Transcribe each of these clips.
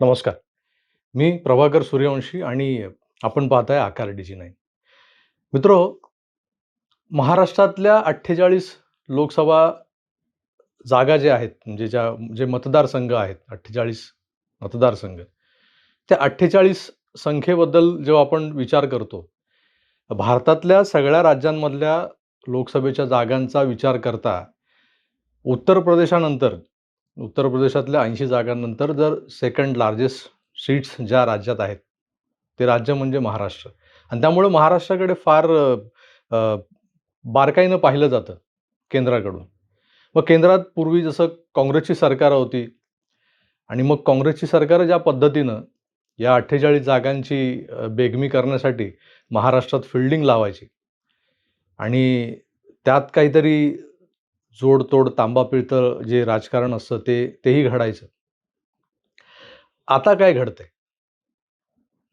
नमस्कार. मी प्रभाकर सूर्यवंशी आणि आपण पाहताय आकार डीजी नाईन मित्रो महाराष्ट्रातल्या अठ्ठेचाळीस लोकसभा जागा जे आहेत म्हणजे ज्या जे मतदारसंघ आहेत अठ्ठेचाळीस मतदारसंघ त्या अठ्ठेचाळीस संख्येबद्दल जेव्हा आपण विचार करतो भारतातल्या सगळ्या राज्यांमधल्या लोकसभेच्या जागांचा विचार करता उत्तर प्रदेशानंतर उत्तर प्रदेशातल्या ऐंशी जागांनंतर जर सेकंड लार्जेस्ट सीट्स ज्या राज्यात आहेत ते राज्य म्हणजे महाराष्ट्र. आणि त्यामुळे महाराष्ट्राकडे फार बारकाईनं पाहिलं जातं केंद्राकडून. मग केंद्रात पूर्वी जसं काँग्रेसची सरकार होती आणि मग काँग्रेसची सरकारं ज्या पद्धतीनं या अठ्ठेचाळीस जागांची बेगमी करण्यासाठी महाराष्ट्रात फिल्डिंग लावायची आणि त्यात काहीतरी जोडतोड तांबा पिळतं जे राजकारण असतं ते तेही घडायचं. आता काय घडतंय?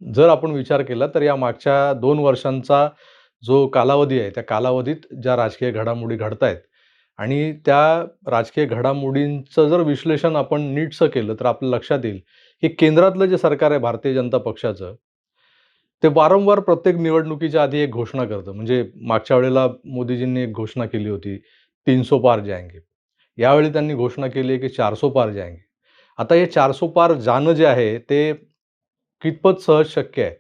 जर आपण विचार केला तर या मागच्या दोन वर्षांचा जो कालावधी आहे त्या कालावधीत ज्या राजकीय घडामोडी घडतायत आणि त्या राजकीय घडामोडींचं जर विश्लेषण आपण नीटसं केलं तर आपल्या लक्षात येईल की केंद्रातलं जे सरकार आहे भारतीय जनता पक्षाचं ते वारंवार प्रत्येक निवडणुकीच्या आधी एक घोषणा करतं. म्हणजे मागच्या वेळेला मोदीजींनी एक घोषणा केली होती तीन पार जाएंगे यावेळी त्यांनी घोषणा केली आहे की चार पार जायंगे. आता हे चार पार जाणं जे आहे ते कितपत सहज शक्य आहे?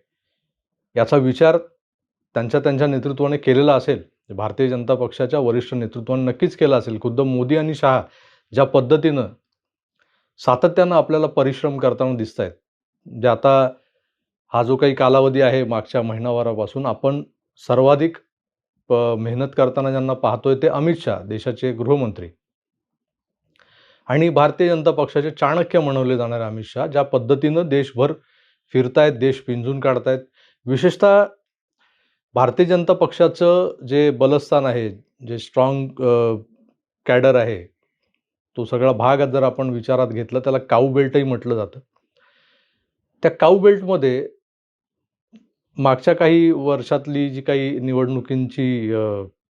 याचा विचार त्यांच्या त्यांच्या नेतृत्वाने केलेला असेल भारतीय जनता पक्षाच्या वरिष्ठ नेतृत्वाने नक्कीच केला असेल. खुद्द मोदी आणि शहा ज्या पद्धतीनं सातत्यानं आपल्याला परिश्रम करताना दिसत आहेत जे आता हा जो काही कालावधी आहे मागच्या महिनाभरापासून आपण सर्वाधिक मेहनत करताना ज्यांना पाहतोय ते अमित शहा देशाचे गृहमंत्री. आणि भारतीय जनता पक्षाचे चाणक्य म्हणवले जाणारे अमित शहा ज्या पद्धतीनं देशभर फिरतायत देश पिंजून काढतायत. विशेषतः भारतीय जनता पक्षाचं जे बलस्थान आहे जे स्ट्रॉंग कॅडर आहे तो सगळा भाग जर आपण विचारात घेतला त्याला काऊ बेल्टही म्हटलं जातं. त्या काऊ बेल्टमध्ये मागच्या काही वर्षातली जी काही निवडणुकींची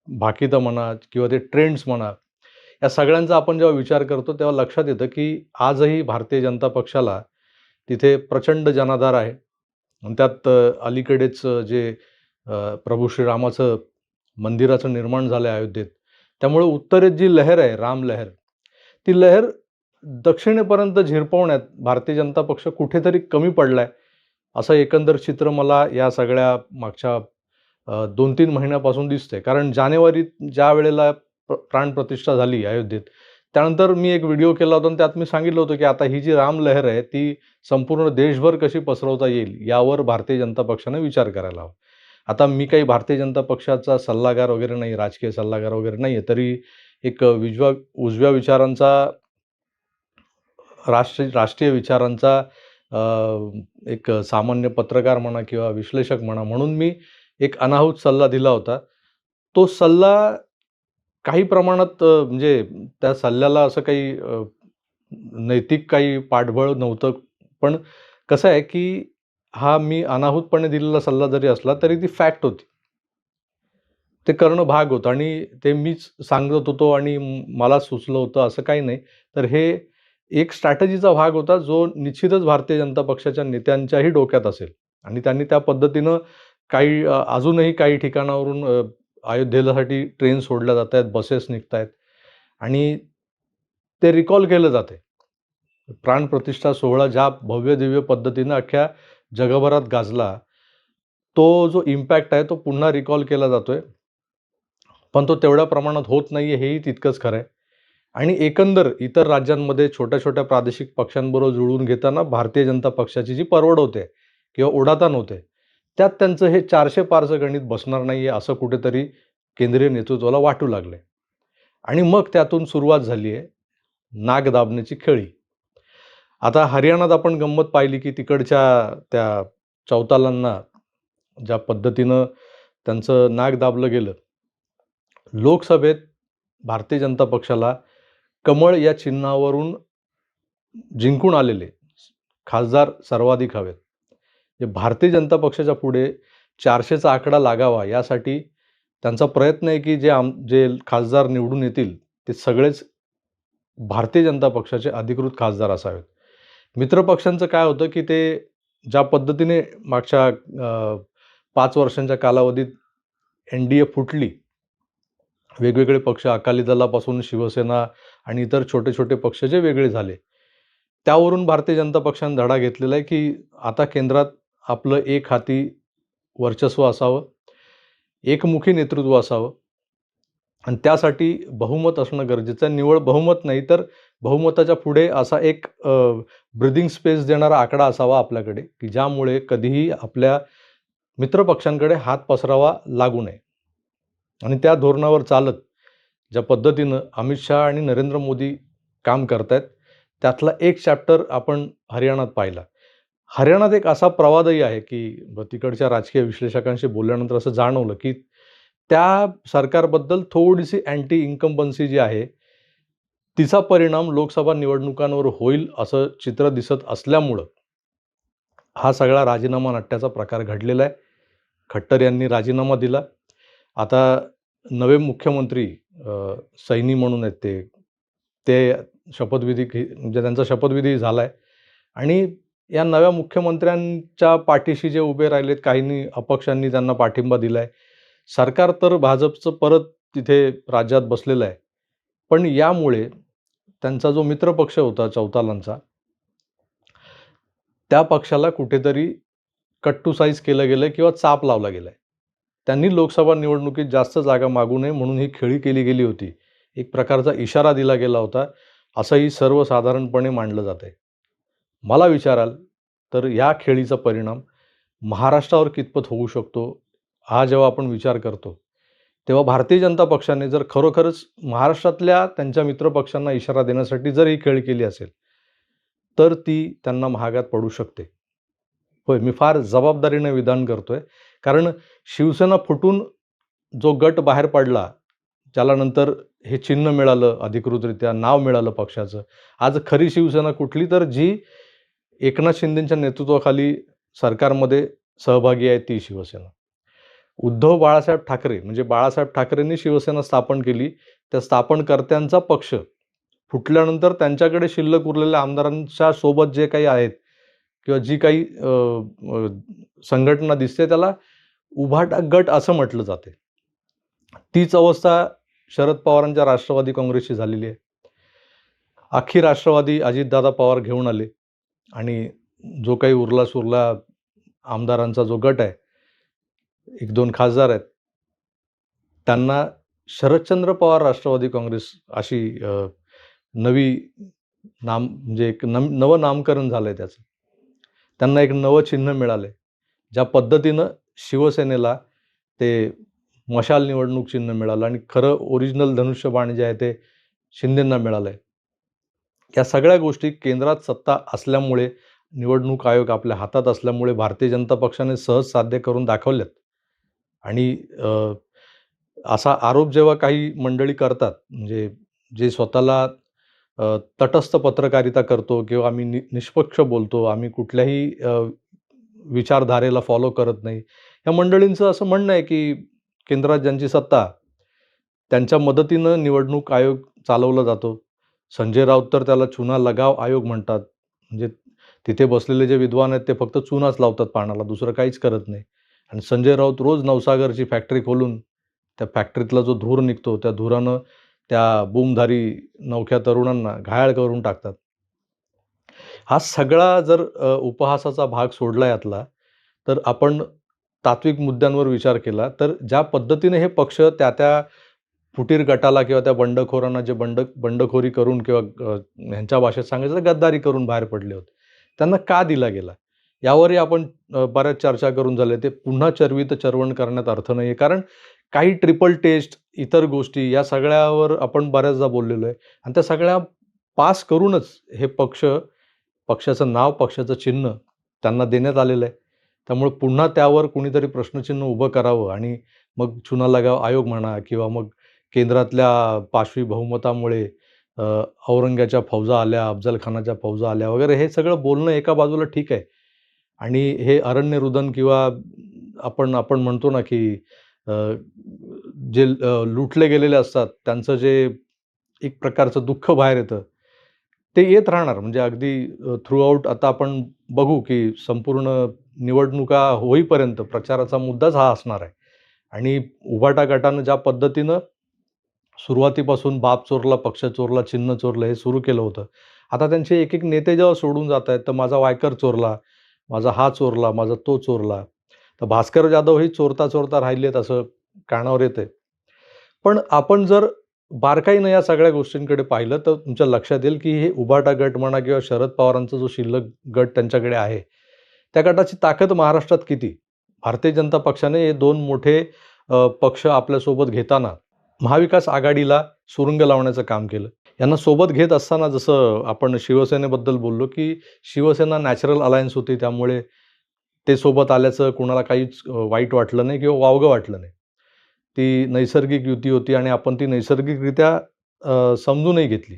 भाकितं म्हणा किंवा ते ट्रेंड्स म्हणा या सगळ्यांचा आपण जेव्हा विचार करतो तेव्हा लक्षात येतं की आजही भारतीय जनता पक्षाला तिथे प्रचंड जनाधार आहे. आणि त्यात अलीकडेच जे प्रभू श्रीरामाचं मंदिराचं निर्माण झालं आहे अयोध्येत त्यामुळे उत्तरेत जी लहर आहे राम लहर ती लहर दक्षिणेपर्यंत झिरपवण्यात भारतीय जनता पक्ष कुठेतरी कमी पडलाय. असं एकंदर चित्र मला या सगळ्या मागच्या दोन तीन महिन्यापासून दिसते कारण जानेवारीत ज्या वेळेला प्र- प्राणप्रतिष्ठा झाली अयोध्येत त्यानंतर मी एक व्हिडिओ केला होता आणि त्यात मी सांगितलं होतं की आता ही जी राम लहर आहे ती संपूर्ण देशभर कशी पसरवता येईल यावर भारतीय जनता पक्षाने विचार करायला हवा. आता मी काही भारतीय जनता पक्षाचा सल्लागार वगैरे नाही राजकीय सल्लागार वगैरे नाही आहे तरी एक विजवा उजव्या विचारांचा राष्ट्रीय राष्ट्रीय विचारांचा एक सामान्य पत्रकार म्हणा किंवा विश्लेषक म्हणा म्हणून मी एक अनाहूत सल्ला दिला होता. तो सल्ला काही प्रमाणात म्हणजे त्या सल्ल्याला असं काही नैतिक काही पाठबळ नव्हतं. पण कसं आहे की हा मी अनाहूतपणे दिलेला सल्ला जरी असला तरी ती फॅक्ट होती. ते करणं भाग होतं आणि ते मीच सांगत होतो आणि मला सुचलं होतं असं काही नाही. तर हे एक स्ट्रॅटजीचा भाग होता जो निश्चितच भारतीय जनता पक्षाच्या नेत्यांच्याही डोक्यात असेल. आणि त्यांनी त्या पद्धतीनं काही अजूनही काही ठिकाणावरून अयोध्येसाठी ट्रेन सोडल्या जात आहेत बसेस निघत आहेत आणि ते रिकॉल केलं जाते प्राणप्रतिष्ठा सोहळा ज्या भव्य दिव्य पद्धतीनं अख्ख्या जगभरात गाजला तो जो इम्पॅक्ट आहे तो पुन्हा रिकॉल केला जातोय. पण तो तेवढ्या प्रमाणात होत नाही हेही तितकंच खरं आहे आणि एकंदर इतर राज्यांमध्ये छोट्या छोट्या प्रादेशिक पक्षांबरोबर जुळवून घेताना भारतीय जनता पक्षाची जी परवड होते किंवा उडाताण होते त्यात त्यांचं हे चारशे पारचं गणित बसणार नाहीये असं कुठेतरी केंद्रीय नेतृत्वाला वाटू लागले. आणि मग त्यातून सुरुवात झाली आहे नाग दाबण्याची खेळी. आता हरियाणात आपण गंमत पाहिली की तिकडच्या त्या चौतालांना ज्या पद्धतीनं त्यांचं नाग दाबलं गेलं लोकसभेत भारतीय जनता पक्षाला कमळ या चिन्हावरून जिंकून आलेले खासदार सर्वाधिक हवेत जे भारतीय जनता पक्षाच्या पुढे चारशेचा आकडा लागावा यासाठी त्यांचा प्रयत्न आहे की जे आम जे खासदार निवडून येतील ते सगळेच भारतीय जनता पक्षाचे अधिकृत खासदार असावेत मित्रपक्षांचं काय होतं, की ते ज्या पद्धतीने मागच्या पाच वर्षांच्या कालावधीत एन-डी-ए फुटली. वेगवेगळे पक्ष अकाली दलापासून शिवसेना आणि इतर छोटे-छोटे पक्ष जे वेगळे झाले. त्यावरून भारतीय जनता पक्षाने धडा घेतलेला आहे, की आता केंद्रात आपलं एक हाती वर्चस्व असावं, एकमुखी नेतृत्व असावं आणि त्यासाठी बहुमत असणं गरजेचं आहे. निवळ बहुमत नाही तर बहुमताच्या पुढे असा एक ब्रिदिंग स्पेस देणारा आकडा असावा आपल्याकडे, की ज्यामुळे कधीही आपल्या मित्रपक्षांकडे हात पसरावा लागू नये. आणि त्या धोरणावर चालत ज्या पद्धतीनं अमित शहा आणि नरेंद्र मोदी काम करत आहेत त्यातला एक चॅप्टर आपण हरियाणात पाहिला. हरियाणात एक असा प्रवादही आहे, की तिकडच्या राजकीय विश्लेषकांशी बोलल्यानंतर असं जाणवलं, की त्या सरकारबद्दल थोडीशी अँटी इन्कम्बन्सी जी आहे, तिचा परिणाम लोकसभा निवडणुकांवर होईल असं चित्र दिसत असल्यामुळं हा सगळा राजीनामा नाट्याचा प्रकार घडलेला आहे. खट्टर यांनी राजीनामा दिला. आता नवे मुख्यमंत्री सैनी म्हणून आहेत ते. ते शपथविधी म्हणजे त्यांचा शपथविधी झालाय आणि या नव्या मुख्यमंत्र्यांच्या पाठीशी जे उभे राहिलेत, काहींनी अपक्षांनी त्यांना पाठिंबा दिलाय. सरकार तर भाजपचं परत तिथे राज्यात बसलेलं आहे. पण यामुळे त्यांचा जो मित्रपक्ष होता चौतालांचा त्या पक्षाला कुठेतरी कट्टुसाइज केलं गेलंय किंवा चाप लावला आहे त्यांनी लोकसभा निवडणुकीत जास्त जागा मागू नये म्हणून ही खेळी केली गेली होती. एक प्रकारचा इशारा दिला गेला होता, असंही सर्वसाधारणपणे मानलं आहे मला विचाराल तर या खेळीचा परिणाम महाराष्ट्रावर कितपत होऊ शकतो, हा जेव्हा आपण विचार करतो, तेव्हा भारतीय जनता पक्षाने जर खरोखरच महाराष्ट्रातल्या त्यांच्या मित्रपक्षांना इशारा देण्यासाठी जर ही खेळी केली असेल, तर ती त्यांना महागात पडू शकते. होय, मी फार जबाबदारीने विधान करतोय. कारण शिवसेना फुटून जो गट बाहेर पडला, ज्याला नंतर हे चिन्ह मिळालं अधिकृतरित्या, नाव मिळालं पक्षाचं. आज खरी शिवसेना कुठली तर जी एकनाथ शिंदेंच्या नेतृत्वाखाली सरकारमध्ये सहभागी आहे ती शिवसेना. उद्धव बाळासाहेब ठाकरे म्हणजे बाळासाहेब ठाकरेंनी शिवसेना स्थापन केली. त्या स्थापनकर्त्यांचा पक्ष फुटल्यानंतर त्यांच्याकडे शिल्लक उरलेल्या आमदारांच्या सोबत जे काही आहेत किंवा जी काही संघटना दिसते त्याला उभाटा गट असं म्हटलं जाते. तीच अवस्था शरद पवारांच्या राष्ट्रवादी काँग्रेसची झालेली आहे. अख्खी राष्ट्रवादी अजितदादा पवार घेऊन आले आणि जो काही उरला-सुरला आमदारांचा जो गट आहे, 1-2 खासदार आहेत. त्यांना शरदचंद्र पवार राष्ट्रवादी काँग्रेस अशी नवी नाम म्हणजे एक नम नवं नामकरण झालंय त्याचं. त्यांना एक नवं चिन्ह मिळालंय. ज्या पद्धतीनं शिवसेनेला ते मशाल निवडणूक चिन्ह मिळालं आणि खरं ओरिजिनल धनुष्यबाण जे आहे ते शिंदेंना मिळालंय. या सगळ्या गोष्टी केंद्रात सत्ता असल्यामुळे, निवडणूक आयोग आपल्या हातात असल्यामुळे भारतीय जनता पक्षाने सहज साध्य करून दाखवल्यात. आणि असा आरोप जेव्हा काही मंडळी करतात, म्हणजे जे स्वतःला तटस्थ पत्रकारिता करतो किंवा आम्ही नि निष्पक्ष बोलतो, आम्ही कुठल्याही विचारधारेला फॉलो करत नाही. या मंडळींचं असं म्हणणं आहे, की केंद्रात ज्यांची सत्ता, त्यांच्या मदतीनं निवडणूक आयोग चालवला जातो. संजय राऊत तर त्याला चुना लगाव आयोग म्हणतात. म्हणजे तिथे बसलेले जे विद्वान आहेत ते फक्त चुनाच लावतात पानाला, दुसरं काहीच करत नाही. आणि संजय राऊत रोज नवसागरची फॅक्टरी खोलून त्या फॅक्टरीतला जो धूर निघतो, त्या धुरानं त्या बूमधारी नवख्या तरुणांना घायाळ करून टाकतात. हा सगळा जर उपहासाचा भाग सोडला यातला, तर आपण तात्विक मुद्द्यांवर विचार केला, तर ज्या पद्धतीने हे पक्ष त्या-त्या फुटीर गटाला किंवा त्या बंडखोरांना जे बंड बंडखोरी करून किंवा ह्यांच्या भाषेत सांगायचं तर गद्दारी करून बाहेर पडले होते. त्यांना का दिला गेला? यावरही आपण बऱ्याच चर्चा करून झाले ते पुन्हा चरवीत चरवण करण्यात अर्थ नाही आहे कारण काही ट्रिपल टेस्ट, इतर गोष्टी या सगळ्यावर आपण बऱ्याचदा बोललेलो आहे आणि त्या सगळ्या पास करूनच हे पक्ष, पक्षाचं नाव, पक्षाचं चिन्ह त्यांना देण्यात आलेलं आहे. त्यामुळे पुन्हा त्यावर कुणीतरी प्रश्नचिन्ह उभं करावं आणि मग चुना लगाव आयोग म्हणा किंवा मग केंद्रातल्या पाशवी बहुमतामुळे औरंगाच्या फौजा आल्या, अफजलखानाच्या फौजा आल्या वगैरे हे सगळं बोलणं एका बाजूला ठीक आहे. आणि हे अरण्यरुदन किंवा आपण आपण म्हणतो ना, की जे लुटले गेलेले असतात त्यांचं जे एक प्रकारचं दुःख बाहेर येतं. ते येत राहणार म्हणजे अगदी थ्रूआउट आता आपण बघू की संपूर्ण निवडणुका होईपर्यंत प्रचाराचा मुद्दाच हा असणार आहे. आणि उभाटा गटानं ज्या पद्धतीनं सुरुवातीपासून बाप चोरला पक्ष चोरला चिन्ह चोरलं हे सुरू केलं होतं. आता त्यांचे एक एक नेते जेव्हा सोडून जात आहेत तर माझा वायकर चोरला माझा हा चोरला माझा तो चोरला. तर भास्कर जाधव ही चोरता चोरता राहिलेत असं कानावर येते पण आपण जर बारकाईनं या सगळ्या गोष्टींकडे पाहिलं तर तुमच्या लक्षात येईल की हे उभाटा गट म्हणा किंवा शरद पवारांचा जो शिल्लक गट त्यांच्याकडे आहे त्या गटाची ताकद महाराष्ट्रात किती? भारतीय जनता पक्षाने हे दोन मोठे पक्ष आपल्यासोबत घेताना महाविकास आघाडीला सुरुंग लावण्याचं काम केलं. यांना सोबत घेत असताना जसं आपण शिवसेनेबद्दल बोललो की शिवसेना नॅचरल अलायन्स होती त्यामुळे ते सोबत आल्याचं कुणाला काहीच वाईट वाटलं नाही किंवा वावगं वाटलं नाही. ती नैसर्गिक युती होती आणि आपण ती नैसर्गिकरित्या समजूनही घेतली.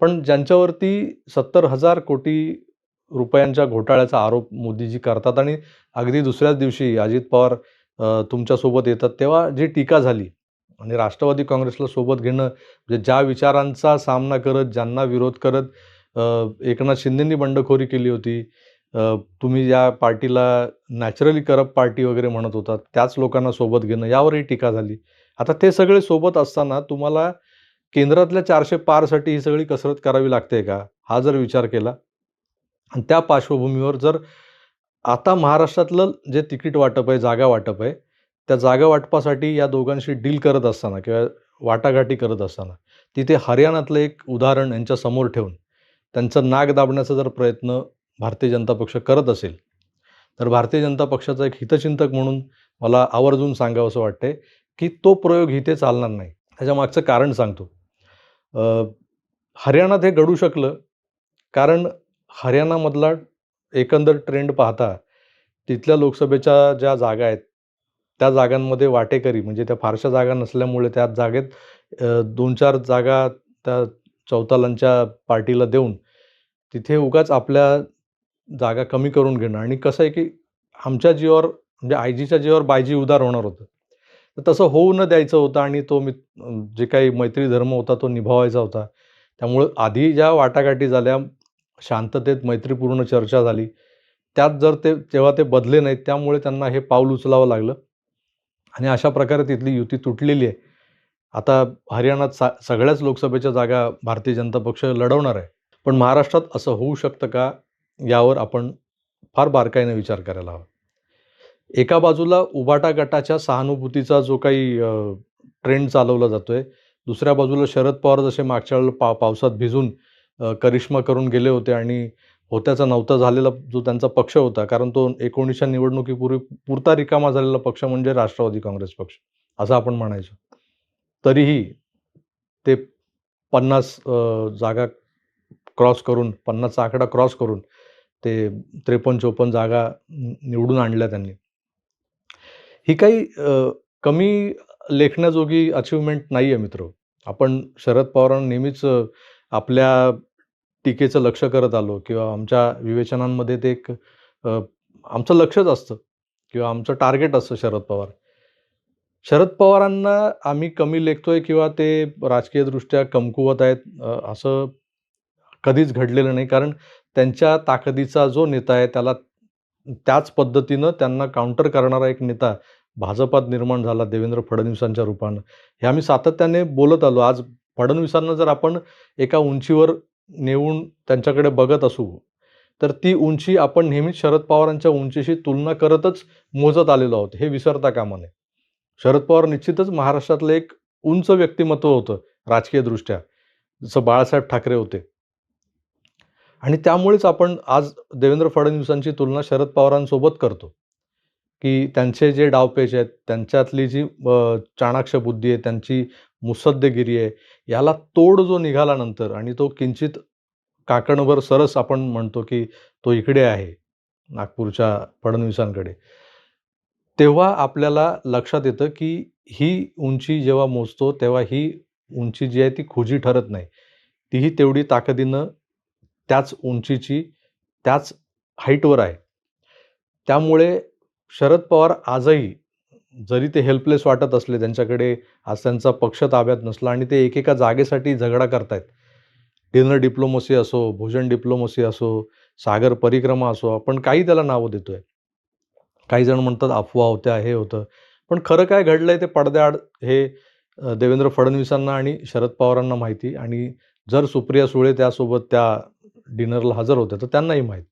पण ज्यांच्यावरती सत्तर हजार कोटी रुपयांच्या घोटाळ्याचा आरोप मोदीजी करतात आणि अगदी दुसऱ्याच दिवशी अजित पवार तुमच्यासोबत येतात तेव्हा जी टीका झाली आणि राष्ट्रवादी काँग्रेसला सोबत घेणं म्हणजे ज्या विचारांचा सामना करत ज्यांना विरोध करत एकनाथ शिंदेंनी बंडखोरी केली होती तुम्ही या पार्टीला नॅचरली करप पार्टी वगैरे म्हणत होता त्याच लोकांना सोबत घेणं यावरही टीका झाली. आता ते सगळे सोबत असताना तुम्हाला केंद्रातल्या चारशे पारसाठी ही सगळी कसरत करावी लागते का? हा जर विचार केला आणि त्या पार्श्वभूमीवर जर आता महाराष्ट्रातलं जे तिकीट वाटप आहे जागा वाटप आहे त्या जागा वाटपासाठी या दोघांशी डील करत असताना किंवा वाटाघाटी करत असताना तिथे हरियाणातलं एक उदाहरण यांच्या समोर ठेवून त्यांचं नाक दाबण्याचा जर प्रयत्न भारतीय जनता पक्ष करत असेल तर भारतीय जनता पक्षाचा एक हितचिंतक म्हणून मला आवर्जून सांगावं असं वाटते की तो प्रयोग इथे चालणार नाही. त्याच्या मागचं कारण सांगतो. हरियाणात हे घडू शकलं कारण हरियाणामधला एकंदर ट्रेंड पाहता तिथल्या लोकसभेच्या ज्या जागा आहेत त्या जागांमध्ये वाटेकरी म्हणजे त्या फारशा जागा नसल्यामुळे त्या जागेत दोन चार जागा त्या चौतालांच्या पार्टीला देऊन तिथे उगाच आपल्या जागा कमी करून घेणं. आणि कसं आहे की आमच्या जीवावर म्हणजे आयजीच्या जीवावर बायजी उदार होणार होतं. तर तसं होऊ न द्यायचं होतं आणि तो मी जे काही मैत्री धर्म होता तो निभावायचा होता. त्यामुळं आधी ज्या वाटाघाटी झाल्या शांततेत मैत्रीपूर्ण चर्चा झाली. त्यात जर ते तेव्हा ते बदले नाहीत त्यामुळे त्यांना हे पाऊल उचलावं लागलं. आणि अशा प्रकारे तिथली युती तुटलेली आहे. आता हरियाणात सा सगळ्याच लोकसभेच्या जागा भारतीय जनता पक्ष लढवणार आहे. पण महाराष्ट्रात असं होऊ शकतं का? यावर आपण फार बारकाईने विचार करायला हवा. एका बाजूला उबाटा गटाच्या सहानुभूतीचा जो काही ट्रेंड चालवला जातो आहे दुसऱ्या बाजूला शरद पवार जसे मागच्या वेळेला पा पावसात भिजून करिश्मा करून गेले होते आणि होत्याचा नव्हता झालेला जो त्यांचा पक्ष होता कारण तो एकोणीसच्या निवडणुकीपूर्वी पुरता रिकामा झालेला पक्ष म्हणजे राष्ट्रवादी काँग्रेस पक्ष असं आपण म्हणायचो. तरीही ते पन्नास जागा क्रॉस करून पन्नासचा आकडा क्रॉस करून ते त्रेपन्न चोपन्न जागा निवडून आणल्या त्यांनी. ही काही कमी लेखण्याजोगी अचिव्हमेंट नाही आहे मित्र. आपण शरद पवारांना नेहमीच आपल्या टीकेचं लक्ष करत आलो किंवा आमच्या विवेचनांमध्ये ते एक आमचं लक्षच असतं किंवा आमचं टार्गेट असतं शरद पवार. शरद पवारांना आम्ही कमी लेखतोय किंवा ते राजकीयदृष्ट्या कमकुवत आहेत असं कधीच घडलेलं नाही. कारण त्यांच्या ताकदीचा जो नेता आहे त्याला त्याच पद्धतीनं त्यांना काउंटर करणारा एक नेता भाजपात निर्माण झाला देवेंद्र फडणवीसांच्या रूपानं. हे आम्ही सातत्याने बोलत आलो. आज फडणवीसांना जर आपण एका उंचीवर नेऊन त्यांच्याकडे बघत असू. तर ती उंची आपण नेहमीच शरद पवारांच्या उंचीशी तुलना करतच मोजत आलेलो आहोत. हे विसरता कामा नये. शरद पवार निश्चितच महाराष्ट्रातलं एक उंच व्यक्तिमत्व होतं राजकीयदृष्ट्या जसं बाळासाहेब ठाकरे होते. आणि त्यामुळेच आपण आज देवेंद्र फडणवीसांची तुलना शरद पवारांसोबत करतो. की त्यांचे जे डावपेच आहेत त्यांच्यातली जी चाणाक्ष बुद्धी आहे त्यांची मुसद्देगिरी आहे याला तोड जो निघाला नंतर आणि तो किंचित काकणभर सरस आपण म्हणतो की तो इकडे आहे नागपूरच्या फडणवीसांकडे तेव्हा आपल्याला लक्षात येतं की ही उंची जेव्हा मोजतो तेव्हा ही उंची जी आहे ती खुजी ठरत नाही. तीही तेवढी ताकदीनं त्याच उंचीची त्याच हाईटवर आहे. त्यामुळे शरद पवार आजही जरी ते हेल्पलेस वाटत असले त्यांच्याकडे आज त्यांचा पक्ष ताब्यात नसला आणि ते एकेका जागेसाठी झगडा करतायत डिनर डिप्लोमसी असो, भोजन डिप्लोमसी असो, सागर परिक्रमा असो, आपण काही त्याला नावं देतो आहे काही जण म्हणतात अफवा होत्या, हे होतं. पण खरं काय घडलं आहे ते पडद्याआड हे देवेंद्र फडणवीसांना आणि शरद पवारांना माहिती आणि जर सुप्रिया सुळे त्यासोबत त्या डिनरला हजर होत्या, तर त्यांनाही माहीत.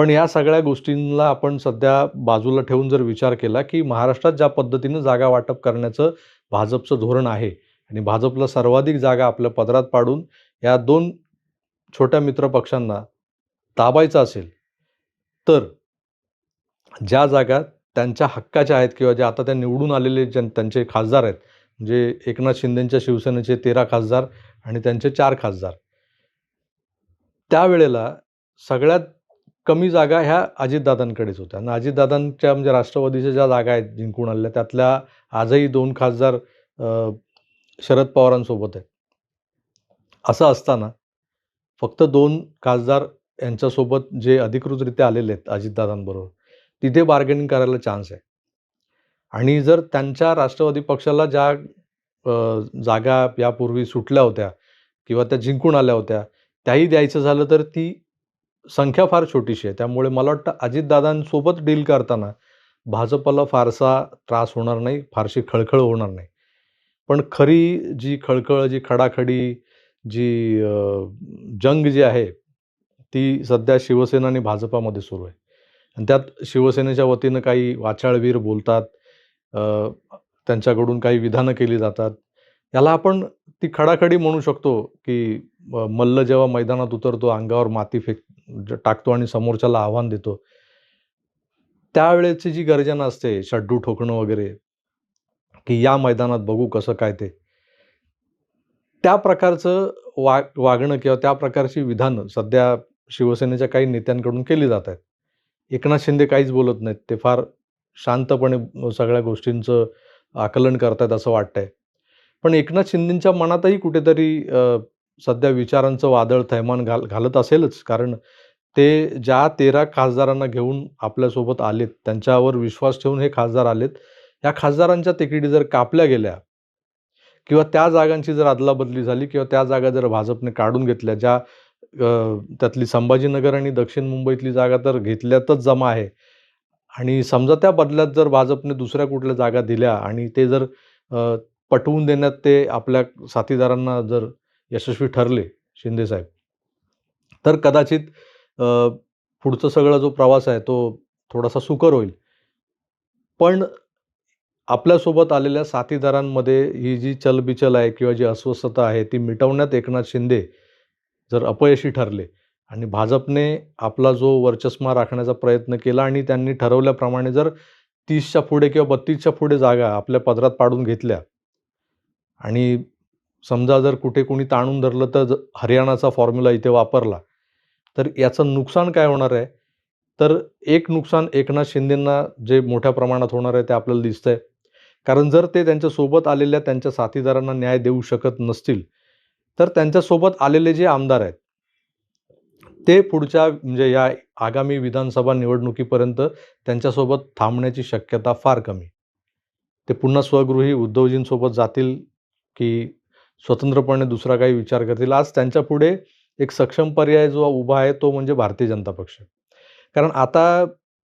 पण या सगळ्या गोष्टींना आपण सध्या बाजूला ठेवून जर विचार केला, की महाराष्ट्रात ज्या पद्धतीनं जागा वाटप करण्याचं भाजपचं धोरण आहे आणि भाजपला सर्वाधिक जागा आपल्या पदरात पाडून या दोन छोट्या मित्र पक्षांना दाबायचं असेल, तर ज्या जागा त्यांच्या हक्काच्या आहेत किंवा ज्या आता त्या निवडून आलेले ज्यां त्यांचे खासदार आहेत, म्हणजे एकनाथ शिंदेंच्या शिवसेनेचे 13 खासदार आणि त्यांचे चार खासदार. त्यावेळेला सगळ्यात कमी जागा ह्या अजितदादांकडेच होत्या आणि अजितदादांच्या म्हणजे राष्ट्रवादीच्या ज्या जागा आहेत जिंकून आलेल्या, त्यातल्या आजही दोन खासदार शरद पवारांसोबत आहेत. असं असताना फक्त दोन खासदार यांच्यासोबत जे अधिकृतरित्या आलेले आहेत अजितदादांबरोबर, तिथे बार्गेनिंग करायला चान्स आहे. आणि जर त्यांच्या राष्ट्रवादी पक्षाला ज्या जागा यापूर्वी सुटल्या होत्या किंवा त्या जिंकून आल्या होत्या, त्याही द्यायचं झालं तर ती संख्या फार छोटीशी आहे. त्यामुळे मला वाटतं अजितदादांसोबत डील करताना भाजपला फारसा त्रास होणार नाही, फारशी खळखळ होणार नाही. पण खरी जी खळखळ, जी खडाखडी, जी जंग जी आहे, ती सध्या शिवसेना आणि भाजपामध्ये सुरू आहे. आणि त्यात शिवसेनेच्या वतीनं काही वाचाळवीर बोलतात. त्यांच्याकडून काही विधानं केली जातात. याला आपण ती खडाखडी म्हणू शकतो, की मल्ल जेव्हा मैदानात उतरतो, अंगावर माती फेक टाकतो आणि समोरच्याला आव्हान देतो. त्यावेळेची जी गर्जना असते, शड्डू ठोकणं वगैरे, की या मैदानात बघू कसं काय ते. त्या प्रकारचं वाग वागणं किंवा त्या प्रकारची विधानं सध्या शिवसेनेच्या काही नेत्यांकडून केली जात आहेत. एकनाथ शिंदे काहीच बोलत नाहीत. ते फार शांतपणे सगळ्या गोष्टींचं आकलन करतायत असं वाटतंय. पण एकनाथ शिंदेंच्या मनातही कुठेतरी सध्या विचारांचं वादळ थैमान घाल घालत असेलच. कारण ते ज्या 13 खासदारांना घेऊन आपल्यासोबत आलेत, त्यांच्यावर विश्वास ठेवून हे खासदार आलेत. या खासदारांच्या तिकिटी जर कापल्या गेल्या किंवा त्या जागांची जर अदलाबदली झाली किंवा त्या जागा जर भाजपने काढून घेतल्या, ज्या त्यातली संभाजीनगर आणि दक्षिण मुंबईतली जागा तर घेतल्यातच जमा आहे. आणि समजा त्या बदल्यात जर भाजपने दुसऱ्या कुठल्या जागा दिल्या आणि ते जर पटवून देण्यात ते आपल्या साथीदारांना जर यशस्वी ठरले शिंदेसाहेब, तर कदाचित पुढचा सगळा जो प्रवास आहे तो थोडासा सुकर होईल. पण आपल्यासोबत आलेल्या साथीदारांमध्ये ही जी चलबिचल आहे किंवा जी अस्वस्थता आहे, ती मिटवण्यात एकनाथ शिंदे जर अपयशी ठरले आणि भाजपने आपला जो वर्चस्मा राखण्याचा प्रयत्न केला आणि त्यांनी ठरवल्याप्रमाणे जर 30च्या पुढे किंवा 32च्या पुढे जागा आपल्या पदरात पाडून घेतल्या आणि समजा जर कुठे कोणी ताणून धरलं तर हरियाणाचा फॉर्म्युला इथे वापरला, तर याचं नुकसान काय होणार आहे? तर एक नुकसान एकनाथ शिंदेंना जे मोठ्या प्रमाणात होणार आहे ते आपल्याला दिसतंय. कारण जर ते त्यांच्यासोबत आलेल्या त्यांच्या साथीदारांना न्याय देऊ शकत नसतील, तर त्यांच्यासोबत आलेले जे आमदार आहेत, ते पुढच्या म्हणजे या आगामी विधानसभा निवडणुकीपर्यंत त्यांच्यासोबत थांबण्याची शक्यता फार कमी. ते पुन्हा स्वगृही उद्धवजींसोबत जातील, की स्वतंत्रपणे दुसरा काही विचार करतील. आज त्यांच्यापुढे एक सक्षम पर्याय जो उभा आहे तो म्हणजे भारतीय जनता पक्ष. कारण आता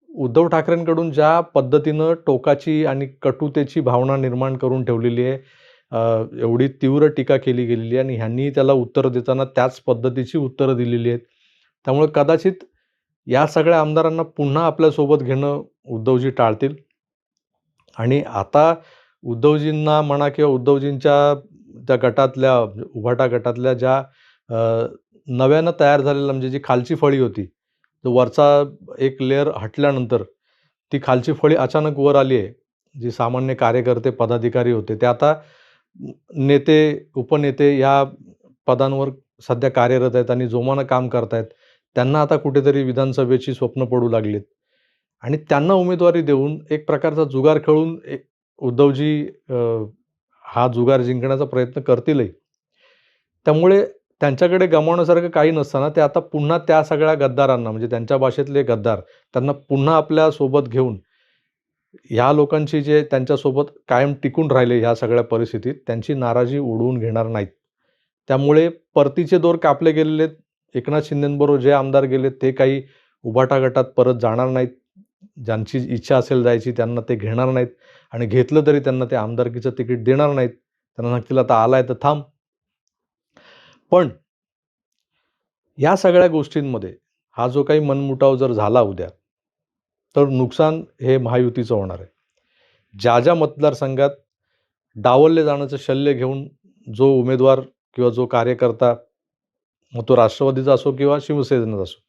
उद्धव ठाकरेंकडून ज्या पद्धतीनं टोकाची आणि कटुतेची भावना निर्माण करून ठेवलेली आहे, एवढी तीव्र टीका केली गेलेली आहे आणि ह्यांनी त्याला उत्तरं देताना त्याच पद्धतीची उत्तरं दिलेली आहेत. त्यामुळे कदाचित या सगळ्या आमदारांना पुन्हा आपल्यासोबत घेणं उद्धवजी टाळतील. आणि आता उद्धवजींना म्हणा किंवा उद्धवजींच्या त्या गटातल्या म्हणजे उभाटा गटातल्या ज्या नव्यानं तयार झालेल्या म्हणजे जी खालची फळी होती, तर वरचा एक लेअर हटल्यानंतर ती खालची फळी अचानक वर आली आहे. जी सामान्य कार्यकर्ते, पदाधिकारी होते, ते आता नेते, उपनेते या पदांवर सध्या कार्यरत आहेत आणि जोमानं काम करतायत. त्यांना आता कुठेतरी विधानसभेची स्वप्न पडू लागलीत आणि त्यांना उमेदवारी देऊन एक प्रकारचा जुगार खेळून एक उद्धवजी हा जुगार जिंकण्याचा प्रयत्न करतीलही. त्यामुळे त्यांच्याकडे गमावण्यासारखं काही नसताना ते आता पुन्हा त्या सगळ्या गद्दारांना म्हणजे त्यांच्या भाषेतले गद्दार, त्यांना पुन्हा आपल्यासोबत घेऊन ह्या लोकांची जे त्यांच्यासोबत कायम टिकून राहिले ह्या सगळ्या परिस्थितीत, त्यांची नाराजी उडवून घेणार नाहीत. त्यामुळे परतीचे दोर कापले गेलेले आहेत. एकनाथ शिंदेबरोबर जे आमदार गेले ते काही उभाटा गटात परत जाणार नाहीत. ज्यांची इच्छा असेल जायची त्यांना ते घेणार नाहीत आणि घेतलं तरी त्यांना ते आमदारकीचं तिकीट देणार नाहीत. त्यांना सांगतील आता आलाय तर थांब. पण या सगळ्या गोष्टींमध्ये हा जो काही मनमुटाव जर झाला उद्या, तर नुकसान हे महायुतीचं होणार आहे. ज्या, ज्या मतदारसंघात डावलले जाण्याचं शल्य घेऊन जो उमेदवार किंवा जो कार्यकर्ता मग तो राष्ट्रवादीचा असो किंवा शिवसेनेचा असो.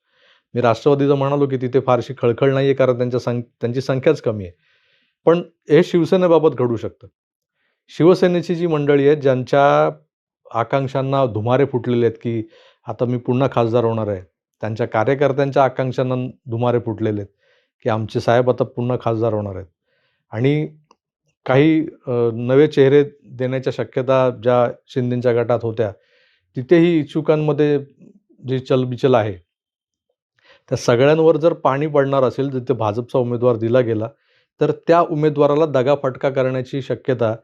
मी राष्ट्रवादीचं म्हणालो की तिथे फारशी खळखळ नाही आहे कारण त्यांच्या संख त्यांची संख्याच कमी आहे. पण हे शिवसेनेबाबत घडू शकतं. शिवसेनेची जी मंडळी आहेत ज्यांच्या आकांक्षांना धुमारे फुटलेले आहेत की आता मी पुन्हा खासदार होणार आहे. त्यांच्या कार्यकर्त्यांच्या आकांक्षांना धुमारे फुटलेले आहेत की आमचे साहेब आता पुन्हा खासदार होणार आहेत. आणि काही नवे चेहरे देण्याच्या शक्यता ज्या शिंदेंच्या गटात होत्या, तिथेही इच्छुकांमध्ये जी चलबिचल आहे. त्या सगळ्यांवर जर पाणी पडणार असेल, जिथे भाजपचा उमेदवार दिला गेला, तर त्या उमेदवाराला दगाफटका करण्याची शक्यता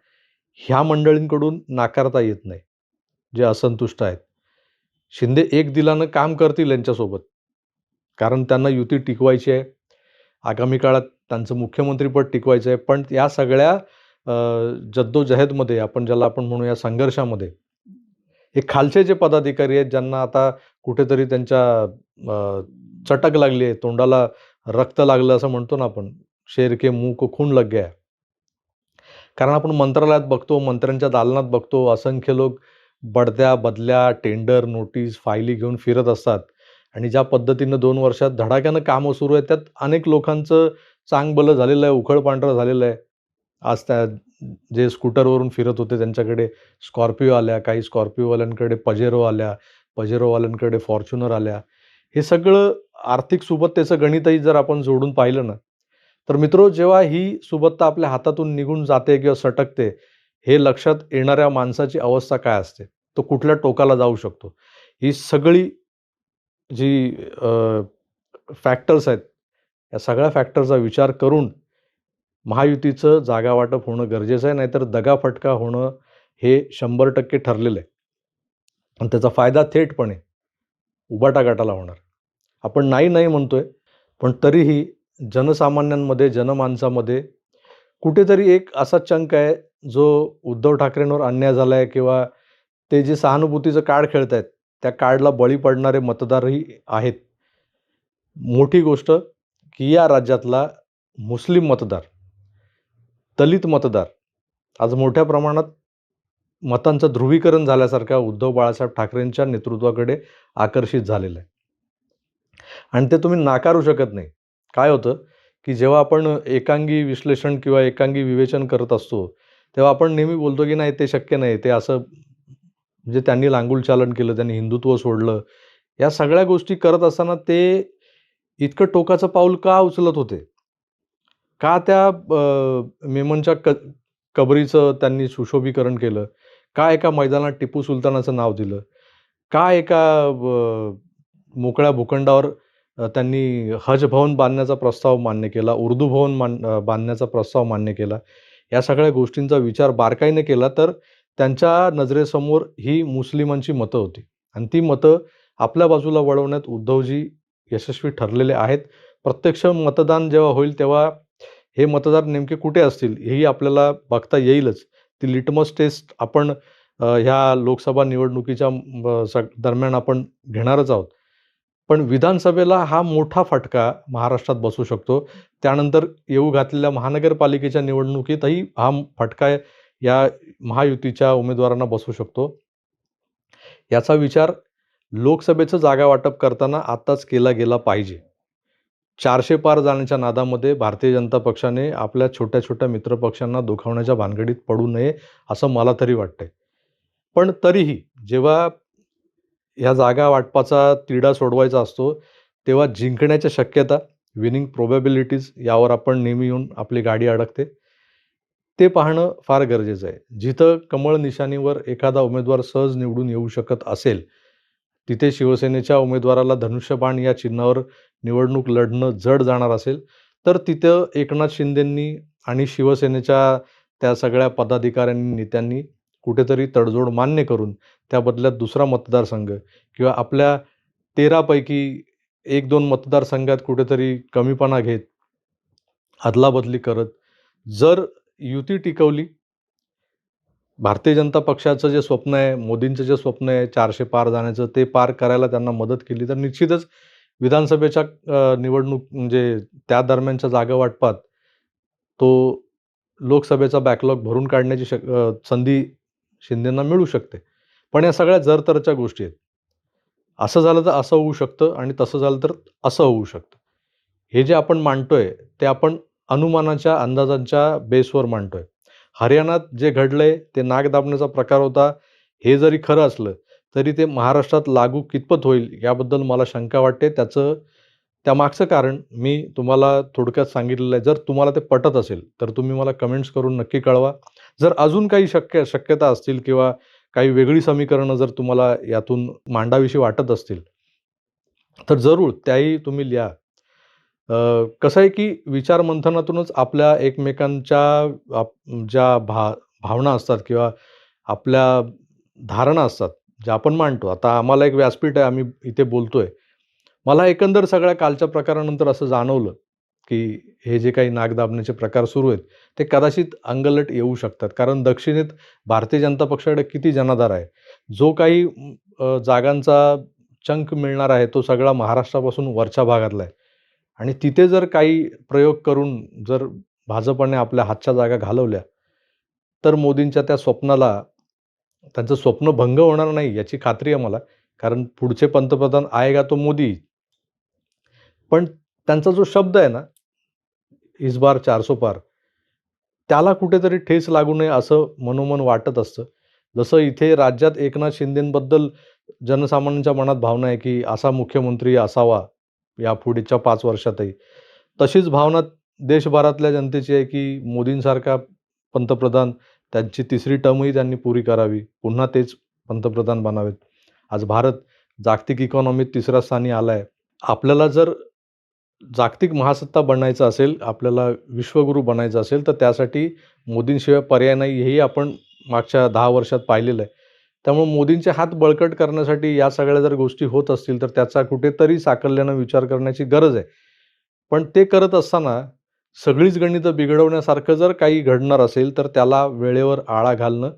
ह्या मंडळींकडून नाकारता येत नाही, जे असंतुष्ट आहेत. शिंदे एक दिलानं काम करतील यांच्यासोबत. कारण त्यांना युती टिकवायची आहे. आगामी काळात त्यांचं मुख्यमंत्रीपद टिकवायचं आहे. पण या सगळ्या जद्दोजहदमध्ये आपण ज्याला आपण म्हणूया संघर्षामध्ये, हे खालचे जे पदाधिकारी आहेत ज्यांना आता कुठेतरी त्यांच्या चटक लागली आहे, तोंडाला रक्त लागलं असं म्हणतो ना आपण, शेर के मुंह को खून लग गया. कारण आपण मंत्रालयात बघतो, मंत्र्यांच्या दालनात बघतो, असंख्य लोक बडद्या बदल्या, टेंडर, नोटीस, फायली घेऊन फिरत असतात आणि ज्या पद्धतीनं दोन वर्षात धडाक्यानं कामं सुरू आहेत, त्यात अनेक लोकांचं चांगबलं झालेलं आहे, उखळ-पांढरं झालेलं आहे. आज त्या जे स्कूटरवरून फिरत होते त्यांच्याकडे स्कॉर्पिओ आल्या, काही स्कॉर्पिओवाल्यांकडे पजेरो आल्या, पजेरोवाल्यांकडे फॉर्च्युनर आल्या. हे सगळं आर्थिक सुबत्तेचं गणितही जर आपण जोडून पाहिलं ना, तर मित्रो जेव्हा ही सुबत्ता आपल्या हातातून निघून जाते किंवा सटकते, हे लक्षात येणाऱ्या माणसाची अवस्था काय असते? तो कुठल्या टोकाला जाऊ शकतो? ही सगळी जी फॅक्टर्स आहेत, या सगळ्या फॅक्टरचा विचार करून महायुतीचं जागा वाटप होणं गरजेचं आहे. नाहीतर दगाफटका होणं हे 100% ठरलेलं आहे. आणि त्याचा फायदा थेटपणे उबाटा गटाला होणार. आपण नाही, नाही म्हणतो आहे पण तरीही जनसामान्यांमध्ये, जनमानसामध्ये कुठेतरी एक असा चंक आहे, जो उद्धव ठाकरेंवर अन्याय झाला आहे किंवा ते जे सहानुभूतीचं कार्ड खेळत आहेत त्या कार्डला बळी पडणारे मतदारही आहेत. मोठी गोष्ट की या राज्यातला मुस्लिम मतदार, दलित मतदार आज मोठ्या प्रमाणात मतांचं ध्रुवीकरण झाल्यासारखा उद्धव बाळासाहेब ठाकरेंच्या नेतृत्वाकडे आकर्षित झालेलं आहे. आणि ते तुम्ही नाकारू शकत नाही. काय होतं, की जेव्हा आपण एकांगी विश्लेषण किंवा एकांगी विवेचन करत असतो, तेव्हा आपण नेहमी बोलतो की नाही ते शक्य नाही. ते असं म्हणजे त्यांनी लांगूल चालन केलं, त्यांनी हिंदुत्व सोडलं. या सगळ्या गोष्टी करत असताना ते इतकं टोकाचं पाऊल का उचलत होते? का त्या मेमनच्या क कबरीचं त्यांनी सुशोभीकरण केलं? का एका मैदानात टिपू सुलतानाचं नाव दिलं? का एका मोकळ्या भूखंडावर त्यांनी हज भवन बांधण्याचा प्रस्ताव मान्य केला, उर्दू भवन मान बांधण्याचा प्रस्ताव मान्य केला. या सगळ्या गोष्टींचा विचार बारकाईने केला तर त्यांच्या नजरेसमोर ही मुस्लिमांची मतं होती आणि ती मतं आपल्या बाजूला वळवण्यात उद्धवजी यशस्वी ठरलेले आहेत. प्रत्यक्ष मतदान जेव्हा होईल तेव्हा हे मतदार नेमके कुठे असतील हेही आपल्याला बघता येईलच. ती लिटमस टेस्ट आपण ह्या लोकसभा निवडणुकीच्या दरम्यान आपण घेणारच आहोत. पण विधानसभेला हा मोठा फटका महाराष्ट्रात बसू शकतो. त्यानंतर येऊ घातलेल्या महानगरपालिकेच्या निवडणुकीतही हा फटका या महायुतीच्या उमेदवारांना बसू शकतो. याचा विचार लोकसभेचं जागा वाटप करताना आत्ताच केला गेला पाहिजे. चारशे पार जाण्याच्या नादामध्ये भारतीय जनता पक्षाने आपल्या छोट्या-छोट्या मित्रपक्षांना दुखावण्याच्या भानगडीत पडू नये, असं मला तरी वाटतंय. पण तरीही जेव्हा ह्या जागा वाटपाचा तिढा सोडवायचा असतो, तेव्हा जिंकण्याच्या शक्यता, विनिंग प्रोबॅबिलिटीज यावर आपण नेहमी येऊन आपली गाडी अडकते. ते पाहणं फार गरजेचं आहे. जिथं कमळ निशाणीवर एखादा उमेदवार सहज निवडून येऊ शकत असेल, तिथे शिवसेनेच्या उमेदवाराला धनुष्यबाण या चिन्हावर निवडणूक लढणं जड जाणार असेल, तर तिथं एकनाथ शिंदेंनी आणि शिवसेनेच्या त्या सगळ्या पदाधिकाऱ्यांनी, नेत्यांनी कुठेतरी तडजोड मान्य करून त्या बदल्यात दुसरा मतदारसंघ किंवा आपल्या तेरापैकी एक दोन मतदारसंघात कुठेतरी कमीपणा घेत अदलाबदली करत जर युती टिकवली भारतीय जनता पक्षाचं जे स्वप्न आहे मोदींचं जे स्वप्न आहे चारशे पार जाण्याचं ते पार करायला त्यांना मदत केली तर निश्चितच विधानसभेच्या निवडणूक म्हणजे त्या दरम्यानच्या जागा वाटपात तो लोकसभेचा बॅकलॉग भरून काढण्याची शक संधी शिंदेंना मिळू शकते. पण या सगळ्या जरतरच्या गोष्टी आहेत. असं झालं तर असं होऊ शकतं आणि तसं झालं तर असं होऊ शकतं. हे जे आपण मांडतोय ते आपण अनुमानाच्या अंदाजांच्या बेसवर मांडतोय. हरियाणात जे घडलंय ते नाक दाबण्याचा प्रकार होता. हे जरी खरं असलं तरी ते महाराष्ट्रात लागू कितपत होईल याबद्दल मला शंका वाटते. त्याचं त्यामागचं कारण मी तुम्हाला थोडक्यात सांगितलेलं आहे. जर तुम्हाला ते पटत असेल तर तुम्ही मला कमेंट्स करून नक्की कळवा. जर अजून काही शक्य शक्यता असतील किंवा काही वेगळी समीकरणं जर तुम्हाला यातून मांडाविषयी वाटत असतील तर जरूर त्याही तुम्ही लिहा. कसं आहे की विचारमंथनातूनच आपल्या एकमेकांच्या आप ज्या भा भावना असतात किंवा आपल्या धारणा असतात जे आपण मांडतो. आता आम्हाला एक व्यासपीठ आहे आम्ही इथे बोलतोय. मला एकंदर सगळ्या कालच्या प्रकारानंतर असं जाणवलं की हे जे काही नाक दाबण्याचे प्रकार सुरू आहेत ते कदाचित अंगलट येऊ शकतात. कारण दक्षिणेत भारतीय जनता पक्षाकडे किती जनाधार आहे? जो काही जागांचा चंक मिळणार आहे तो सगळा महाराष्ट्रापासून वरच्या भागातला आहे. आणि तिथे जर काही प्रयोग करून जर भाजपने आपल्या हातच्या जागा घालवल्या तर मोदींच्या त्या स्वप्नाला त्यांचं स्वप्न भंग होणार नाही याची खात्री आहे मला. कारण पुढचे पंतप्रधान आएगा तो मोदी. पण त्यांचा जो शब्द आहे ना इस बार चारसो पार त्याला कुठेतरी ठेस लागू नये असं मनोमन वाटत असतं. जसं इथे राज्यात एकनाथ शिंदेबद्दल जनसामान्यांच्या मनात भावना आहे की असा मुख्यमंत्री असावा या पुढच्या पाच वर्षातही. तशीच भावना देशभरातल्या जनतेची आहे की मोदींसारखा पंतप्रधान त्यांची तिसरी टर्मही त्यांनी पुरी करावी. पुन्हा तेच पंतप्रधान बनावेत. आज भारत जागतिक इकॉनॉमीत तिसऱ्या स्थानी आला आहे आपल्याला जर जागतिक महासत्ता बनायचं असेल आपल्याला विश्वगुरू बनायचं असेल तर त्यासाठी मोदींशिवाय पर्याय नाही हेही आपण मागच्या दहा वर्षात पाहिलेलं आहे. त्यामुळे मोदींचे हात बळकट करण्यासाठी या सगळ्या जर गोष्टी होत असतील तर त्याचा कुठेतरी साकल्यानं विचार करण्याची गरज आहे. पण ते करत असताना सगळीच गणितं बिघडवण्यासारखं जर काही घडणार असेल तर त्याला वेळेवर आळा घालणं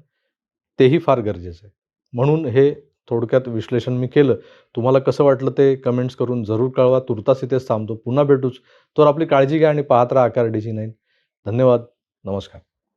तेही फार गरजेचं आहे. म्हणून हे थोडक्यात विश्लेषण मी केलं. तुम्हाला कसं वाटलं ते कमेंट्स करून जरूर कळवा. तुर्तास इथेच थांबतो. पुन्हा भेटूच. तर आपली काळजी घ्या आणि पाहत राहा आकार डीजी नाईन धन्यवाद. नमस्कार.